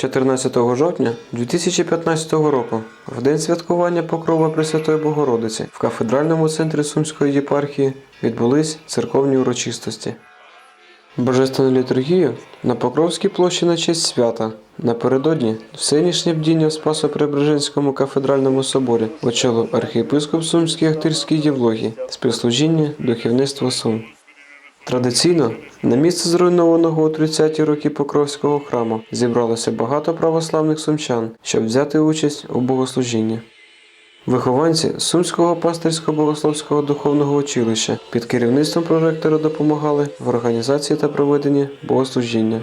14 жовтня 2015 року, в день святкування Покрова Пресвятої Богородиці, в кафедральному центрі Сумської єпархії відбулись церковні урочистості. Божественну літургію на Покровській площі на честь свята. Напередодні всенішнє бдіння в Спасо-Преображенському кафедральному соборі очолив архієпископ Сумський Ахтирський Євлогій з прислужіння духовництва Сум. Традиційно на місце зруйнованого у 30-ті роки Покровського храму зібралося багато православних сумчан, щоб взяти участь у богослужінні. Вихованці Сумського пастирсько богословського духовного училища під керівництвом проректора допомагали в організації та проведенні богослужіння.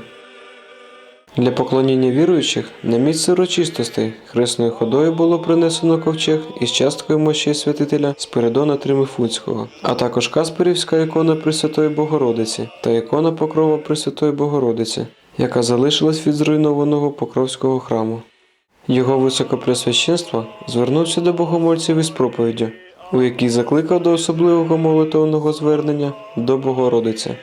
Для поклоніння віруючих на місце урочистостей хресною ходою було принесено ковчег із часткою мощей святителя Спиридона Тримифунського, а також Касперівська ікона Пресвятої Богородиці та ікона Покрова Пресвятої Богородиці, яка залишилась від зруйнованого Покровського храму. Його високопресвященство звернувся до богомольців із проповіддю, у якій закликав до особливого молитовного звернення до Богородиці.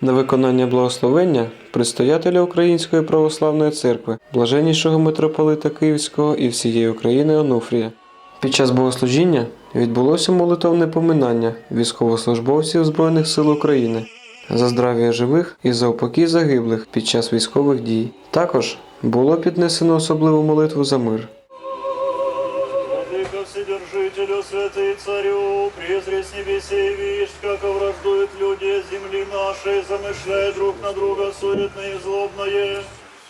На виконання благословення предстоятеля Української православної церкви, блаженнішого митрополита Київського і всієї України Онуфрія. Під час богослужіння відбулося молитовне поминання військовослужбовців Збройних сил України за здрав'я живих і за упокій загиблих під час військових дій. Також було піднесено особливу молитву за мир. Владыка Вседержителю, святый Царю, презри с небесей, видишь, как враждуют люди земли нашей, замышляя друг на друга суетное и злобное.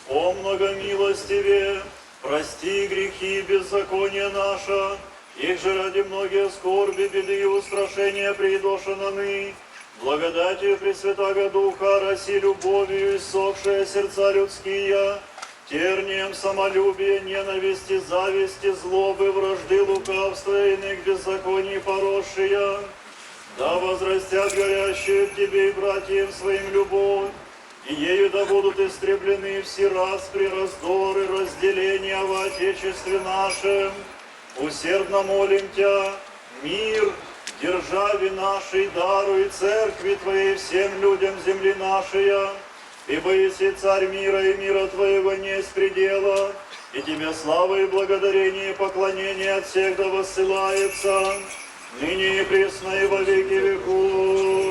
О многомилостиве, прости грехи и беззакония наша, их же ради многие скорби, беды и устрашения придоша на мы. Благодатью Пресвятаго Духа, роси любовью, иссохшие сердца людские, Тернием самолюбия, ненависти, зависти, злобы, вражды, лукавства и иных беззаконий поросшие, да возрастят горящие к тебе и братьям своим любовь, и ею да будут истреблены все распри, раздоры, разделения в Отечестве нашем. Усердно молим Тебя, мир, державе нашей, даруй церкви Твоей всем людям земли нашей, Ибо если царь мира и мира Твоего не есть предела, и Тебе слава и благодарение и поклонение от всех да воссылается, ныне и пресно и во веки веков.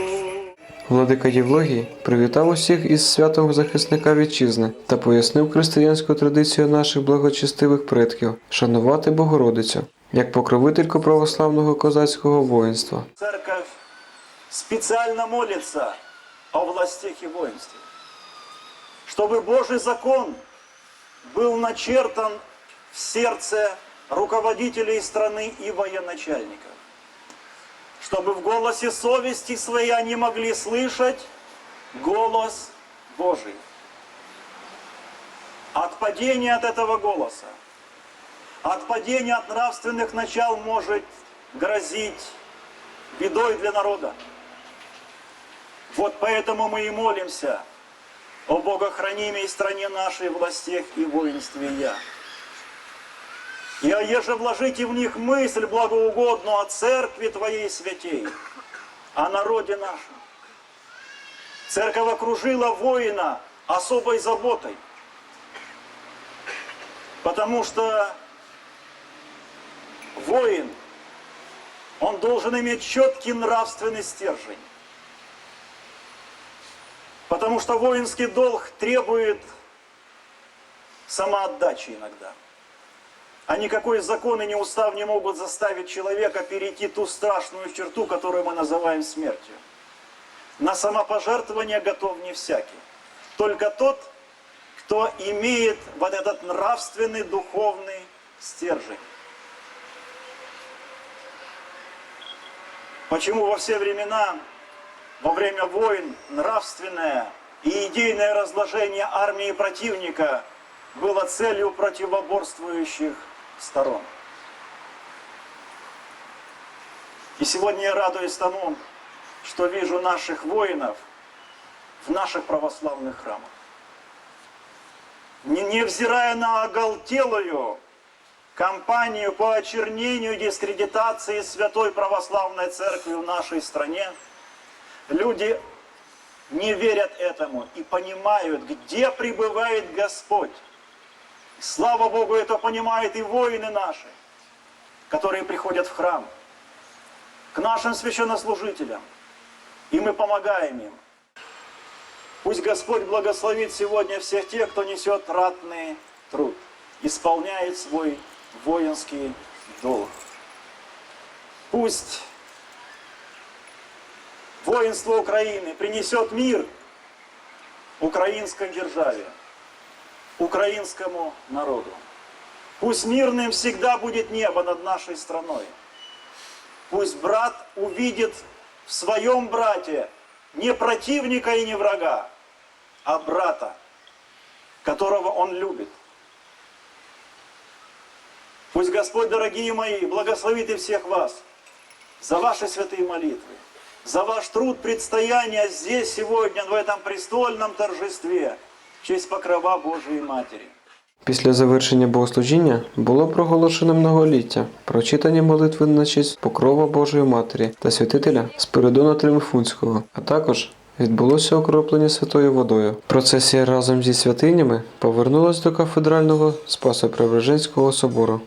Владика Євлогій привітав усіх із святом захисника вітчизни та пояснив християнську традицію наших благочестивих предків шанувати Богородицю як покровительку православного козацького воїнства. Церковь специально молится о властях и воинстве, чтобы Божий закон был начертан в сердце руководителей страны и военачальников, чтобы в голосе совести своей они могли слышать голос Божий. Отпадение от этого голоса, отпадение от нравственных начал может грозить бедой для народа. Вот поэтому мы и молимся о богохранимой стране нашей, властях и воинстве я. И еже вложите в них мысль благоугодную о церкви Твоей святей, о народе нашем. Церковь окружила воина особой заботой, потому что воин, он должен иметь четкий нравственный стержень. Потому что воинский долг требует самоотдачи иногда. А никакой закон и ни устав не могут заставить человека перейти ту страшную черту, которую мы называем смертью. На самопожертвование готов не всякий. Только тот, кто имеет вот этот нравственный, духовный стержень. Почему во все времена, во время войн, нравственное и идейное разложение армии противника было целью противоборствующих сторон? И сегодня я радуюсь тому, что вижу наших воинов в наших православных храмах. Не, невзирая на оголтелую кампанию по очернению дискредитации Святой Православной Церкви в нашей стране, люди не верят этому и понимают, где пребывает Господь. Слава Богу, это понимают и воины наши, которые приходят в храм, к нашим священнослужителям, и мы помогаем им. Пусть Господь благословит сегодня всех тех, кто несет ратный труд, исполняет свой воинский долг. Пусть воинство Украины принесет мир украинской державе, украинскому народу. Пусть мирным всегда будет небо над нашей страной. Пусть брат увидит в своем брате не противника и не врага, а брата, которого он любит. Пусть Господь, дорогие мои, благословит и всех вас за ваши святые молитвы, за ваш труд предстояния здесь сегодня, в этом престольном торжестве, в честь покрова Божией Матери. Після завершення богослужіння було проголошено многоліття, прочитані молитви на честь Покрова Божої Матері та святителя Спиридона Тримифунського, а також відбулося окроплення святою водою. Процесія разом зі святинями повернулась до кафедрального Спасо-Преображенського собору.